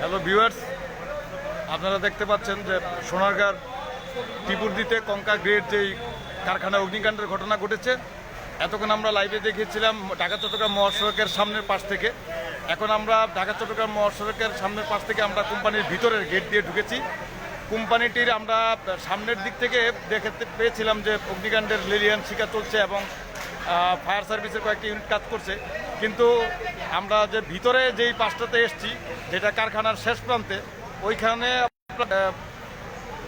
Hello viewers আপনারা দেখতে পাচ্ছেন যে সোনারগাঁর ত্রিপুরদিতে কঙ্কা গ্রেড যেই কারখানা অগ্নিকাণ্ডের ঘটনা ঘটেছে, এতক্ষণ আমরা লাইভে দেখেছিলাম ঢাকা, চট্টগ্রাম মহাসড়কের সামনের পাশ থেকে। এখন আমরা ঢাকা, চট্টগ্রাম মহাসড়কের সামনের পাশ থেকে আমরা কোম্পানির ভিতরের গেট দিয়ে ঢুকেছি। কোম্পানিটির আমরা সামনের দিক থেকে দেখতে পেয়েছিলাম যে অগ্নিকাণ্ডের লিলিয়ান শিকার চলছে এবং ফায়ার সার্ভিসের কয়েকটি ইউনিট কাজ করছে। কিন্তু আমরা যে ভিতরে যেই পাশটাতে এসছি, যেটা কারখানার শেষ প্রান্তে, ওইখানে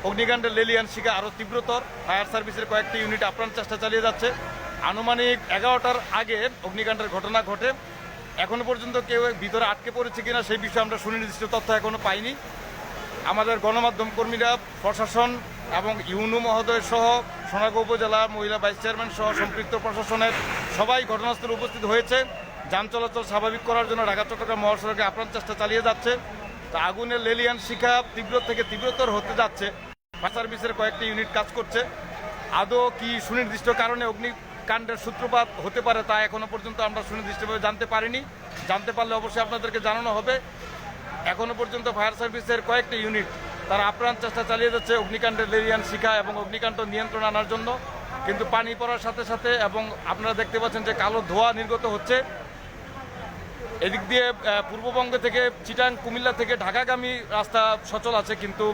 অগ্নিকাণ্ডের লেলিয়ান শিকা আরও তীব্রতর। ফায়ার সার্ভিসের কয়েকটি ইউনিট আপ্রাণ চেষ্টা চালিয়ে যাচ্ছে। আনুমানিক এগারোটার আগে অগ্নিকাণ্ডের ঘটনা ঘটে। এখনও পর্যন্ত কেউ ভিতরে আটকে পড়েছে কিনা সেই বিষয়ে আমরা সুনির্দিষ্ট তথ্য এখনও পাইনি। আমাদের গণমাধ্যম কর্মীরা, প্রশাসন এবং ইউনু মহোদয় সহ সোনাগাঁও উপজেলা মহিলা ভাইস চেয়ারম্যান সহ সম্পৃক্ত প্রশাসনের সবাই ঘটনাস্থলে উপস্থিত হয়েছে। যান চলাচল স্বাভাবিক করার জন্য ঢাকা, চট্টগ্রাম মহাসড়কে আপ্রাণ চেষ্টা চালিয়ে যাচ্ছে। তা আগুনের লেলিয়ান শিখা তীব্র থেকে তীব্রতর হতে যাচ্ছে। ফায়ার সার্ভিসের কয়েকটি ইউনিট কাজ করছে। আদৌ কি সুনির্দিষ্ট কারণে অগ্নিকাণ্ডের সূত্রপাত হতে পারে তা এখনও পর্যন্ত আমরা সুনির্দিষ্টভাবে জানতে পারিনি। জানতে পারলে অবশ্যই আপনাদেরকে জানানো হবে। এখনও পর্যন্ত ফায়ার সার্ভিসের কয়েকটি ইউনিট তারা আপ্রাণ চেষ্টা চালিয়ে যাচ্ছে অগ্নিকাণ্ডের লেরিয়ান শিখা এবং অগ্নিকাণ্ড নিয়ন্ত্রণ আনার জন্য। কিন্তু পানি পড়ার সাথে সাথে এবং আপনারা দেখতে পাচ্ছেন যে কালো ধোঁয়া নির্গত হচ্ছে। এদিক দিয়ে পূর্ববঙ্গ থেকে চিটাং, কুমিল্লা থেকে ঢাকাগামী রাস্তা সচল আছে, কিন্তু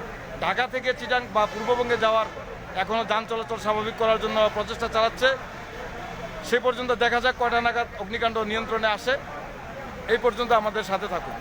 ঢাকা থেকে চিটাং বা পূর্ববঙ্গে যাওয়ার এখনও যান চলাচল স্বাভাবিক করার জন্য প্রচেষ্টা চালাচ্ছে। সে পর্যন্ত দেখা যাক কটা নাগাদ অগ্নিকাণ্ড নিয়ন্ত্রণে আসে। এই পর্যন্ত আমাদের সাথে থাকুন।